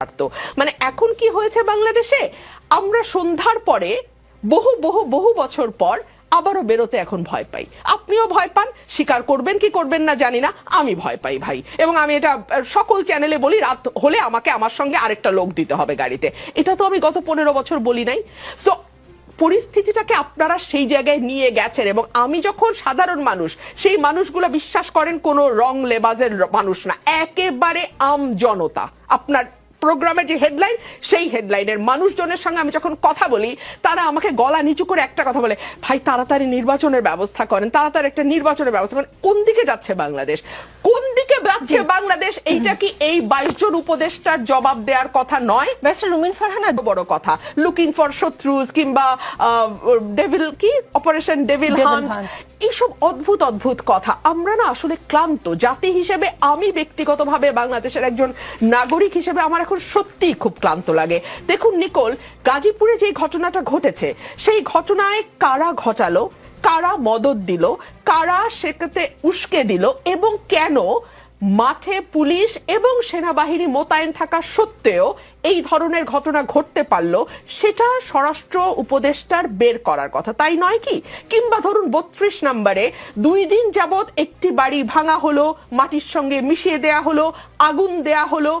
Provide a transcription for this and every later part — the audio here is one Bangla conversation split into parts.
পারতো। মানে এখন কি হয়েছে বাংলাদেশে? আমরা সন্ধ্যার পরে, বহু বহু বহু বছর পর আবারও বেরোতে এখন ভয় পাই। আপনিও ভয় পান, স্বীকার করবেন কি করবেন না জানি না, আমি ভয় পাই ভাই। এবং আমি এটা সকল চ্যানেলে বলি, রাত হলে আমাকে আমার সঙ্গে আরেকটা লোক দিতে হবে গাড়িতে। এটা তো আমি গত পনেরো বছর বলি নাই। সো পরিস্থিতিটাকে আপনারা সেই জায়গায় নিয়ে গেছেন এবং আমি যখন সাধারণ মানুষ, সেই মানুষগুলো বিশ্বাস করেন কোনো রং লেবাজের মানুষ না। একেবারে আম জনতা আপনার প্রোগ্রামের যে হেডলাইন সেই হেডলাইনের মানুষজনের সঙ্গে আমি যখন কথা বলি, তারা আমাকে গলা নিচু করে একটা কথা বলে, ভাই, তাড়াতাড়ি নির্বাচনের ব্যবস্থা করেন, তাড়াতাড়ি একটা নির্বাচনের ব্যবস্থা করেন। কোন দিকে যাচ্ছে বাংলাদেশ? কোন দিকে যাচ্ছে এইটা কি এই বাইশজন উপদেষ্টার জবাব দেওয়ার কথা নয়? ব্যারিস্টার রুমিন ফারহানা বড় কথা। লুকিং ফর শত্রুজ কিংবা ডেভিল কি? অপারেশন ডেভিল হান্ট এইসব অদ্ভুত অদ্ভুত কথা। আমরা না আসলে ক্লান্ত। জাতি হিসেবে আমি ব্যক্তিগতভাবে বাংলাদেশের একজন নাগরিক হিসেবে আমার এখন সত্যিই খুব ক্লান্ত লাগে। দেখুন নিকোল গাজীপুরে যে ঘটনাটা ঘটেছে সেই ঘটনায় কারা ঘটালো কারা মদত দিল কারা সেটাতে উস্কে দিল এবং কেন মাঠে পুলিশ এবং সেনাবাহিনী মোতায়েন থাকা সত্ত্বেও এই ধরনের ঘটনা ঘটতে পারল, সেটা স্বরাষ্ট্র উপদেষ্টার বের করার কথা। তাই নয় কি? কিংবা ধরুন বত্রিশ নম্বরে, দুই দিন যাবৎ একটি বাড়ি ভাঙা হলো, মাটির সঙ্গে মিশিয়ে দেয়া হলো, আগুন দেয়া হলো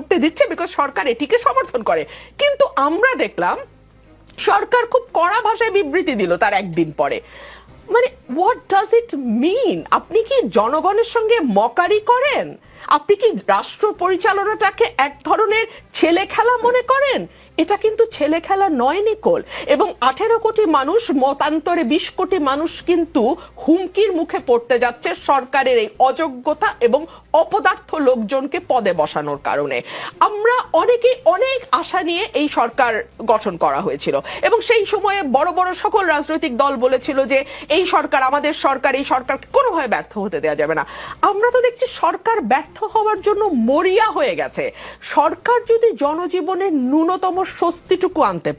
ঘটতে দিচ্ছে বিকজ সরকার এটিকে সমর্থন করে। কিন্তু আমরা দেখলাম, সরকার খুব কড়া ভাষায় বিবৃতি দিল তার একদিন পরে। মানে হোয়াট ডাজ ইট মিন আপনি কি জনগণের সঙ্গে মকারি করেন? আপনি কি রাষ্ট্র পরিচালনাটাকে এক ধরনের ছেলে খেলা মনে করেন? এটা কিন্তু ছেলে খেলা নয়, নিকোল। এবং আঠেরো কোটি মানুষ, মতান্তরে বিশ কোটি মানুষ কিন্তু হুমকির মুখে পড়তে যাচ্ছে সরকারের এই অযোগ্যতা এবং অপদার্থ লোকজনকে পদে বসানোর কারণে। আমরা অনেকে অনেক আশা নিয়ে এই সরকার গঠন করা হয়েছিল। এবং সেই সময়ে বড় বড় সকল রাজনৈতিক দল বলেছিল যে, এই সরকার আমাদের সরকার, এই সরকারকে কোনোভাবে ব্যর্থ হতে দেওয়া যাবে না। আমরা তো দেখছি সরকার ব্যর্থ হওয়ার জন্য মরিয়া হয়ে গেছে। সরকার যদি জনজীবনের ন্যূনতম স্বস্তিটুকু আনতে